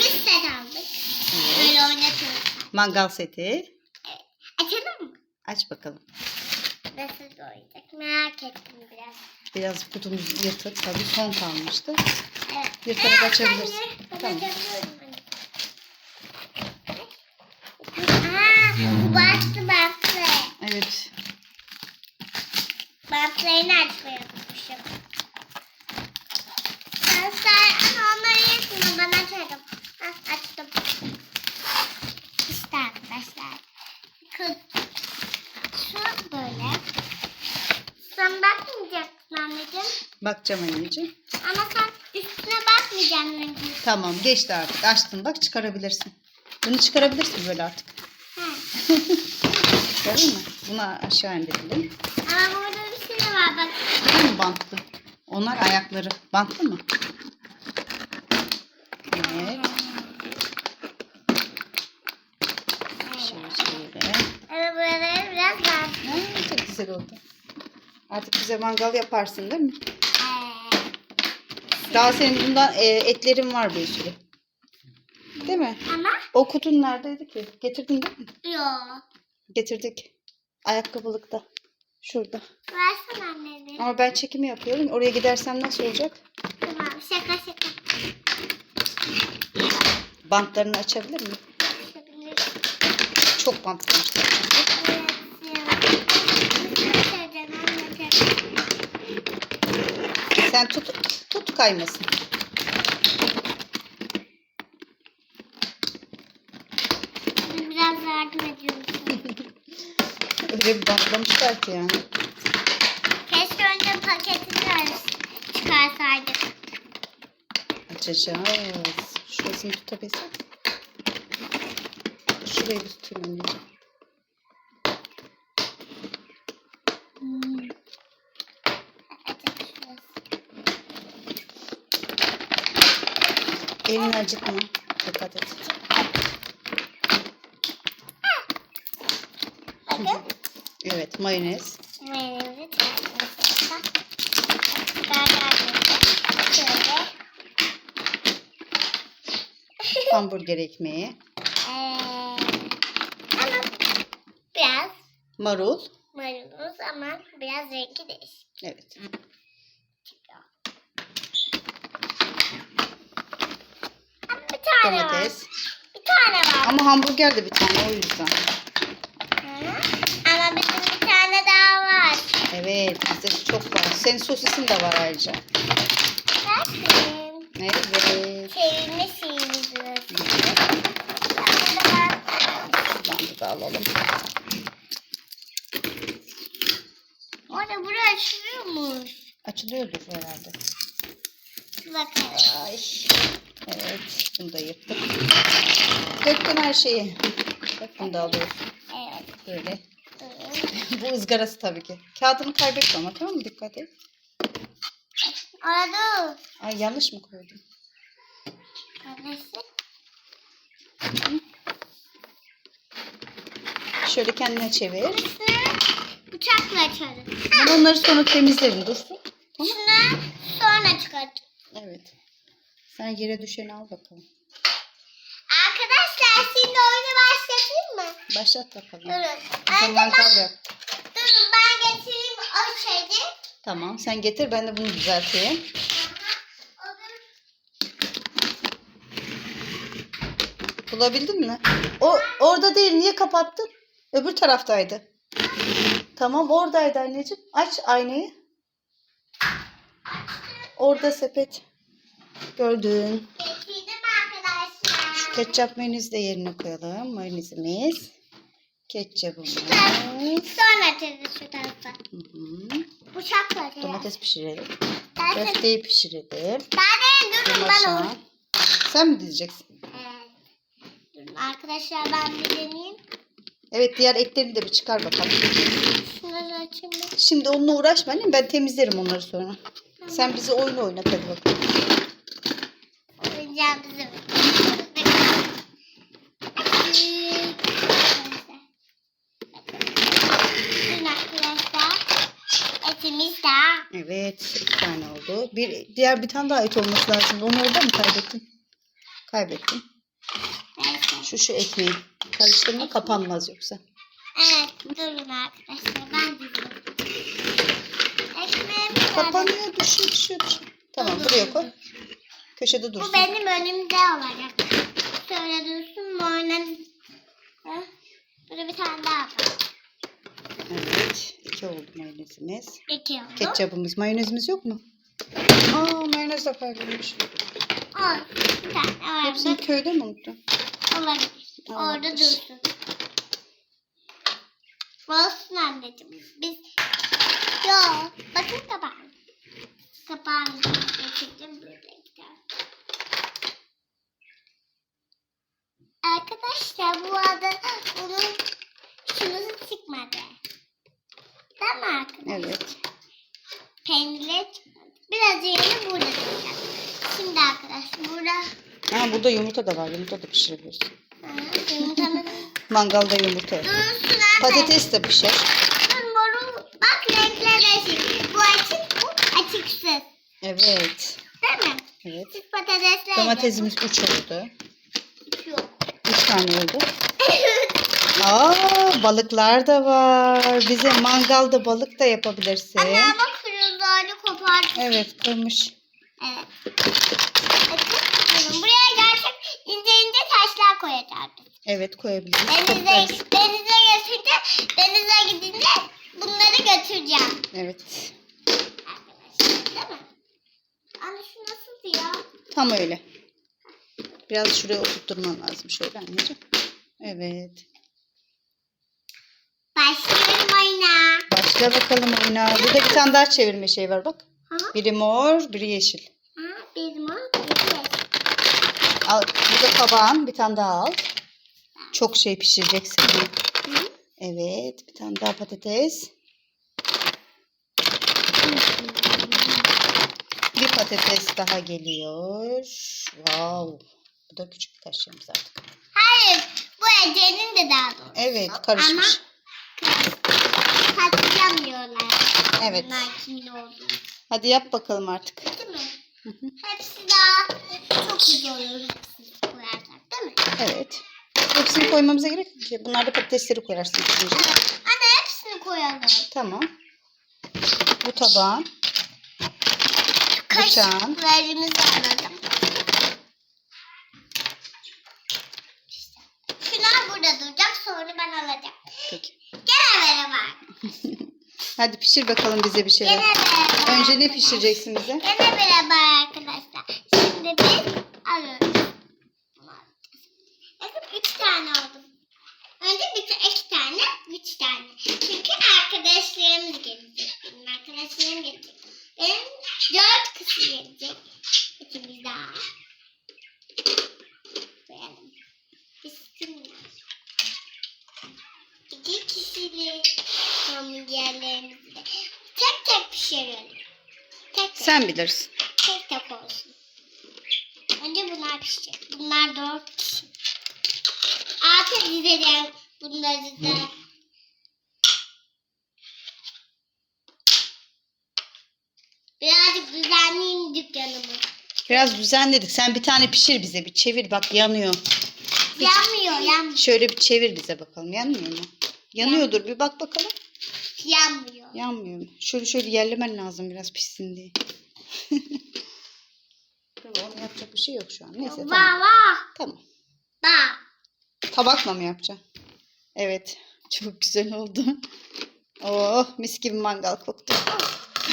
gümüş set aldık. Böyle oynatıyoruz. Mangal seti. Açalım mı? Aç bakalım. Nasıl olacak? Merak ettim biraz. Biraz kutumuz yırtık. Tabii son kalmıştı. Evet. Yırtarak Ee, açabilirsin. Tamam. Aa, bu bastı bastı. Evet. Bantlarını açmayı unutmuşum. Sen sen ama onları yesin ben açarım. Hah, açtım. İşte arkadaşlar. Kız. Şu böyle. Sen bakmayacaksın anneciğim. Bakacağım anneciğim. Ama sen üstüne bakmayacaksın önce. Tamam geçti artık. Açtın bak çıkarabilirsin. Bunu çıkarabilirsin böyle artık. Gördün mü? Bunu aşağı indirelim. Ama burada bir şey var bak. Değil mi bantlı? Onlar ayakları. Bantlı mı? Evet. Şöyle şöyle. Evet buraları biraz. Ha, çok güzel oldu. Artık bize mangal yaparsın değil mi? Ee, Daha senin bundan e, etlerin var bir sürü. Değil mi? ama O kutun neredeydi ki? Getirdin değil mi? yok. Getirdik. Ayakkabılıkta. Şurada. Versene anneni. Ama ben çekimi yapıyorum. Oraya gidersem nasıl olacak? Tamam şaka şaka. Bantlarını açabilir miyim? Açabilirim. Çok bantlamışlar. Evet, Sen tut, tut kaymasın. Biraz yardım ediyorum. Öyle bir bantlamışlar ki yani. Keşke önce paketini çıkarsaydık. Açacağız. Şurasını tutabilsem. Şurayı bir tutayım anneciğim. Elini acıtma. Dikkat et. Bakın. Evet mayonez. Mayonezi. Şöyle. Hamburger ekmeği. Ee, ama biraz Marul. maydanoz ama biraz rengi değişik Evet. Tane var. Domates. Bir tane var. Ama hamburger de bir tane o yüzden. Hı. Ama bizim bir tane daha var. Evet bizde çok var. Senin sosisin de var ayrıca. Bakın. Evet. Var. Burada var. Bandı da alalım. Orada burası açılıyormuş. Açılıyordur herhalde. Bakın. Ay. Evet. Bunu da yırttık. Döktün her şeyi. Bak bunu da alıyoruz. Evet. Böyle. Bu ızgarası tabii ki. Kağıdını kaybetme ama tamam mı? Dikkat et. Orada Ay yanlış mı koydum? Kardeşim. Şöyle kendine çevir. Bıçakla açarım. Ben onları sonra temizlerim. Dursun. Tamam. Şunu sonra çıkartacağım. Evet. Sen yere düşeni al bakalım. Arkadaşlar şimdi oyunu başlatayım mı? Başlat bakalım. Durun. Önce ben, durun ben getireyim o şeyi. Tamam. Sen getir. Ben de bunu düzelteyim. Aha, Bulabildin mi? O orada değil. Niye kapattın? Öbür taraftaydı. Tamam oradaydı anneciğim. Aç aynayı. Orada sepet. Gördün. getirdim arkadaşlar. Ketçap mayonezi de yerine koyalım. Mayonezimiz. Ketçapımız. Sonra açarız şu tarafa. Hı hı. Bıçakla. Domates pişirelim. Ben de, Köfteyi pişirelim. ben de durun ben o. Sen mi diyeceksin? Evet. Durun arkadaşlar ben bir deneyeyim. Evet diğer etlerini de bir çıkar bakalım. Şunları açayım ben. Şimdi onunla uğraşma annem. Ben temizlerim onları sonra. Sen bizi oyun oynat hadi bakalım. Arkadaşlar. Etimiz daha. Evet iki tane oldu. Bir, diğer bir tane daha et olması lazım. Onu orada mı kaybettin? Kaybettim. Neyse. Şu şu ekmeği. Karıştırma kapanmaz yoksa. Evet durun arkadaşlar ben. Ekmeğim nerede? Kapanıyor düşüyor düşüyor düşüyor. Tamam buraya koy. Köşede Bu dursun. benim önümde olacak. Şöyle dursun mu oynarız. Heh. Burada bir tane daha var. Evet. iki oldu mayonezimiz. İki oldu. Ketçapımız. Mayonezimiz yok mu? Aa mayonez de kaybolmuş. Olsun. Bir tane var. Hepsini köyde mi unuttun? Olabilir. Orada Olabilir. dursun. Olsun anneciğim. Biz... Yo. Bakın kapağım. Kapağını getirdim böyle gider. Arkadaşlar bu arada bunun şunusu çıkmadı. Değil mi arkadaşlar? Evet. Peynirleri çıkmadı. Biraz yerini burada duracak. Şimdi arkadaşlar burada Ha burada yumurta da var. Yumurta da pişirebilirsin. Aa, yumurtanın Mangalda yumurta. dursun. Patates de pişer. Moru. Bak renkler değişik. Bu açık bu açıksız. Evet. Değil mi? Evet. Siz patatesler Domatesimiz 3 oldu. Yok. 3 tane oldu. Aa balıklar da var. Bize mangalda balık da yapabilirsin. Anne ama kırıldı kopardı. Evet kırmış. Evet. Açık. Buraya gerçek ince ince taşlar koyacağız. Evet koyabiliriz. Denize, denize götürünce, denize gidince bunları götüreceğim. Evet. Arkadaşlar değil mi? Anne şu nasıl ya? Tam öyle. Biraz şuraya oturtturman lazım şöyle anneciğim. Evet. Başlıyorum oyuna. Başla bakalım oyuna. Burada bir tane daha çevirme şey var bak. Ha? Biri mor, biri yeşil. Ha, bir mor, bir yeşil. Al, burada tabağın bir tane daha al. Çok şey pişireceksin. Hı? Evet, bir tane daha patates. Bir patates daha geliyor. Wow. Bu da küçük bir taşlarımız artık. Hayır, bu Ece'nin de daha doğrusu. Evet, karışmış. Ama katlayamıyorlar. Evet. Bunlar olduğunu. Hadi yap bakalım artık. Değil mi? Hı hı. Hepsi daha çok güzel olur hepsini koyarsak değil mi? Evet. Hepsini koymamıza gerek yok ki. Bunlar da patatesleri koyarsın pişince. Anne hepsini koyalım. Tamam. Bu tabağın. Bıçağın. Kaşıklarımızı alalım. Duracak sonra ben alacağım. Peki. Gene merhaba. Hadi pişir bakalım bize bir şeyler. Gene merhaba. Önce ne pişireceksin bize? Gene merhaba arkadaşlar. Şimdi biz alıyoruz. Bakın üç tane oldu. Önce bir iki tane, üç tane. Çünkü arkadaşlarımız gelecek. Benim arkadaşlarım gelecek. Benim dört kişi gelecek. İkimiz daha. Koyalım. Bismillah. İki kişilik hamburgerlerimizi de tek tek pişirelim. Tek tek. Sen bilirsin. Tek tek olsun. Önce bunlar pişecek. Bunlar dört kişi. Artık dizeceğim bunları da. Birazcık düzenleyeyim dükkanımı. Biraz düzenledik. Sen bir tane pişir bize. Bir çevir bak yanıyor. Yanmıyor, yanmıyor. Şöyle bir çevir bize bakalım. Yanmıyor mu? Yanıyordur. Bir bak bakalım. Yanmıyor. Yanmıyor? Şöyle şöyle yerlemen lazım biraz pişsin diye. tamam yapacak bir şey yok şu an. Neyse tamam. va Tamam. va. Tabakla mı yapacaksın? Evet. Çok güzel oldu. Oh mis gibi mangal koktu.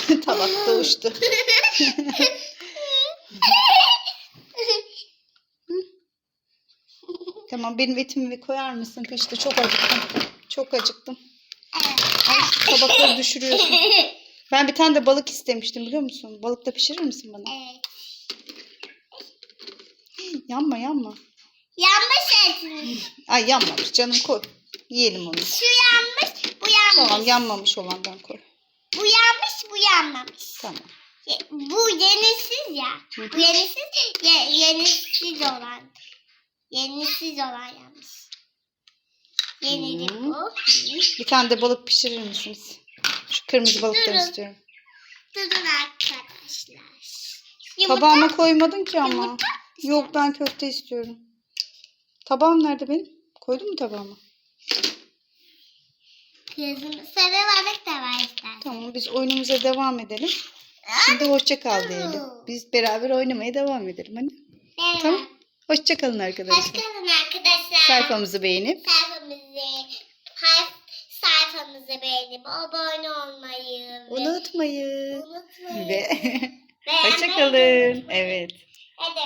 Tabakta uçtu. Tamam benim etimi bir koyar mısın peşte? Çok acıktım. Çok acıktım. Tabakları düşürüyorsun. Ben bir tane de balık istemiştim biliyor musun? Balık da pişirir misin bana? evet. Yanma yanma. Yanmış etiniz. Ay yanmamış canım koy. Yiyelim onu. Şu yanmış, bu yanmış. Tamam yanmamış olandan koy. Bu yanmış, bu yanmamış. Tamam. Ye- Bu yenisiz ya. Hı Bu yenisiz, ye, yenisiz olan. Yenisiz olan yanmış. Yenilik Hı. bu. Bir tane de balık pişirir misiniz? Şu kırmızı balıkları Durun. istiyorum. Durun arkadaşlar. Yumurta, Tabağıma koymadın ki ama. yumurta, Yok ben köfte istiyorum. Tabağım nerede benim? Koydun mu tabağıma? Kızım sarı balık da var istersen. Tamam biz oyunumuza devam edelim. Şimdi hoşça kal diyelim. Biz beraber oynamaya devam edelim. Hadi. Evet. Tamam. Hoşça kalın arkadaşlar. Hoşçakalın arkadaşlar. Sayfamızı beğenip sayfamızı sayfamızı beğenip abone olmayı unutmayın. unutmayın. Ve Beğenmeyi hoşça de kalın. unutmayın. Evet. Hadi